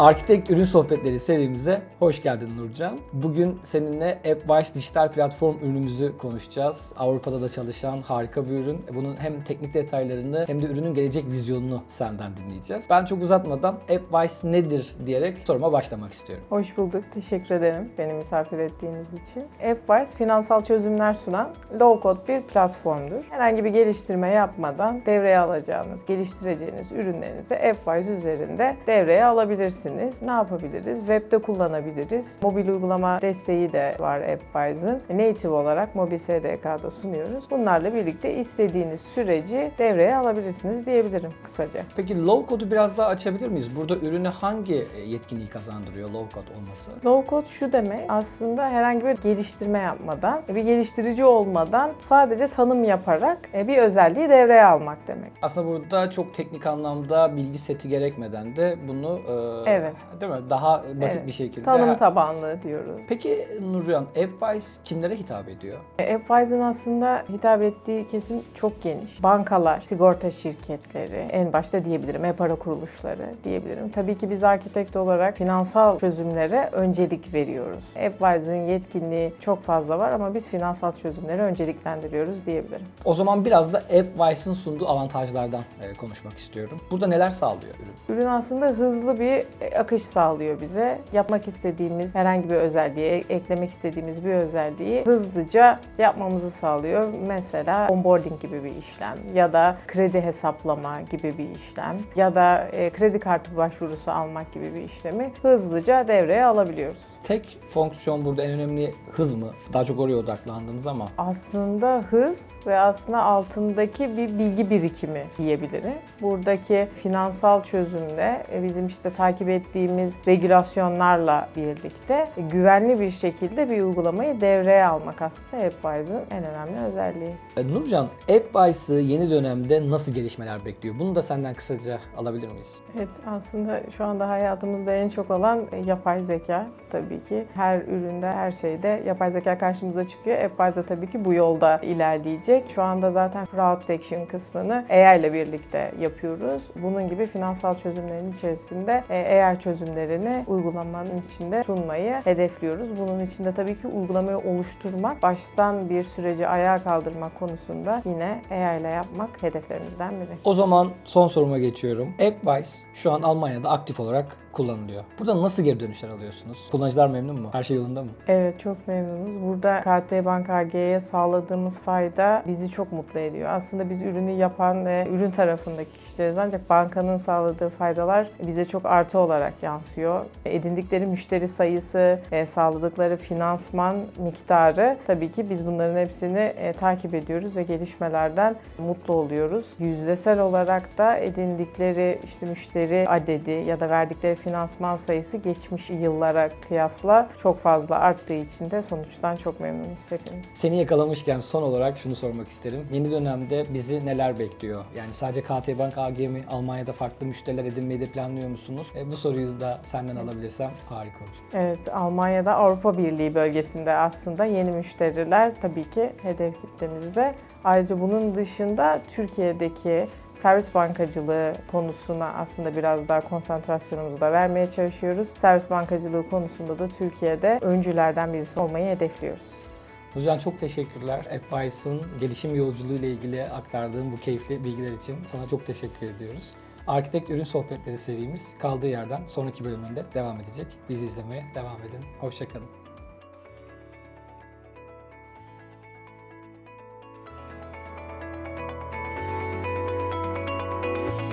Architect Ürün Sohbetleri serimize hoş geldin Nurcan. Bugün seninle AppWise dijital platform ürünümüzü konuşacağız. Avrupa'da da çalışan harika bir ürün. Bunun hem teknik detaylarını hem de ürünün gelecek vizyonunu senden dinleyeceğiz. Ben çok uzatmadan AppWise nedir diyerek soruma başlamak istiyorum. Hoş bulduk. Teşekkür ederim beni misafir ettiğiniz için. AppWise finansal çözümler sunan low code bir platformdur. Herhangi bir geliştirme yapmadan devreye alacağınız, geliştireceğiniz ürünlerinizi AppWise üzerinde devreye alabilirsiniz. Ne yapabiliriz? Web'de kullanabiliriz. Mobil uygulama desteği de var AppWise'ın. Native olarak mobil SDK'da sunuyoruz. Bunlarla birlikte istediğiniz süreci devreye alabilirsiniz diyebilirim kısaca. Peki low code'u biraz daha açabilir miyiz? Burada ürüne hangi yetkinliği kazandırıyor low code olması? Low code şu demek aslında herhangi bir geliştirme yapmadan, bir geliştirici olmadan sadece tanım yaparak e, bir özelliği devreye almak demek. Aslında burada çok teknik anlamda bilgi seti gerekmeden de bunu e, Evet. Değil mi? Daha basit Evet. bir şekilde. Tanım tabanlı diyoruz. Peki Nurcan, AppWise kimlere hitap ediyor? AppWise'ın aslında hitap ettiği kesim çok geniş. Bankalar, sigorta şirketleri, en başta diyebilirim, e-para kuruluşları diyebilirim. Tabii ki biz arkitekt olarak finansal çözümlere öncelik veriyoruz. AppWise'ın yetkinliği çok fazla var ama biz finansal çözümleri önceliklendiriyoruz diyebilirim. O zaman biraz da AppWise'ın sunduğu avantajlardan e, konuşmak istiyorum. Burada neler sağlıyor ürün? Ürün aslında hızlı bir akış sağlıyor bize. Yapmak istediğimiz herhangi bir özelliği, eklemek istediğimiz bir özelliği hızlıca yapmamızı sağlıyor. Mesela onboarding gibi bir işlem ya da kredi hesaplama gibi bir işlem ya da e, kredi kartı başvurusu almak gibi bir işlemi hızlıca devreye alabiliyoruz. Tek fonksiyon burada en önemli hız mı? Daha çok oraya odaklandınız ama. Aslında hız ve aslında altındaki bir bilgi birikimi diyebilirim. Buradaki finansal çözümde e, bizim işte takip ettiğimiz regülasyonlarla birlikte güvenli bir şekilde bir uygulamayı devreye almak aslında AppWise'ın en önemli özelliği. E, Nurcan, AppWise'ı yeni dönemde nasıl gelişmeler bekliyor? Bunu da senden kısaca alabilir miyiz? Evet aslında şu anda hayatımızda en çok olan yapay zeka tabii ki. Her üründe, her şeyde yapay zeka karşımıza çıkıyor. AppWise tabii ki bu yolda ilerleyecek. Şu anda zaten fraud detection kısmını AI ile birlikte yapıyoruz. Bunun gibi finansal çözümlerin içerisinde e, AI çözümlerini uygulamanın içinde sunmayı hedefliyoruz. Bunun içinde tabii ki uygulamayı oluşturmak, baştan bir süreci ayağa kaldırmak konusunda yine AI ile yapmak hedeflerimizden biri. O zaman son soruma geçiyorum. AppWise şu an Almanya'da aktif olarak kullanılıyor. Burada nasıl geri dönüşler alıyorsunuz? Kullanıcılar memnun mu? Her şey yolunda mı? Evet çok memnunuz. Burada KT Bank AG'ye sağladığımız fayda bizi çok mutlu ediyor. Aslında biz ürünü yapan ve ürün tarafındaki kişileriz ancak bankanın sağladığı faydalar bize çok artı olarak yansıyor. Edindikleri müşteri sayısı, e, sağladıkları finansman miktarı tabii ki biz bunların hepsini e, takip ediyoruz ve gelişmelerden mutlu oluyoruz. Yüzdesel olarak da edindikleri işte müşteri adedi ya da verdikleri finansman sayısı geçmiş yıllara kıyasla çok fazla arttığı için de sonuçtan çok memnunuz hepimiz. Seni yakalamışken son olarak şunu sormak isterim. Yeni dönemde bizi neler bekliyor? Yani sadece KT Bank AG mi? Almanya'da farklı müşteriler edinmeyi de planlıyor musunuz? E, bu soruyu da senden alabilirsem harika olur. Evet, Almanya'da Avrupa Birliği bölgesinde aslında yeni müşteriler tabii ki hedef kitlemizde. Ayrıca bunun dışında Türkiye'deki servis bankacılığı konusuna aslında biraz daha konsantrasyonumuzu da vermeye çalışıyoruz. Servis bankacılığı konusunda da Türkiye'de öncülerden birisi olmayı hedefliyoruz. Nurcan çok teşekkürler. AppWise'ın gelişim yolculuğu ile ilgili aktardığım bu keyifli bilgiler için sana çok teşekkür ediyoruz. Arkitek Ürün Sohbetleri serimiz kaldığı yerden sonraki bölümünde devam edecek. Bizi izlemeye devam edin. Hoşçakalın. you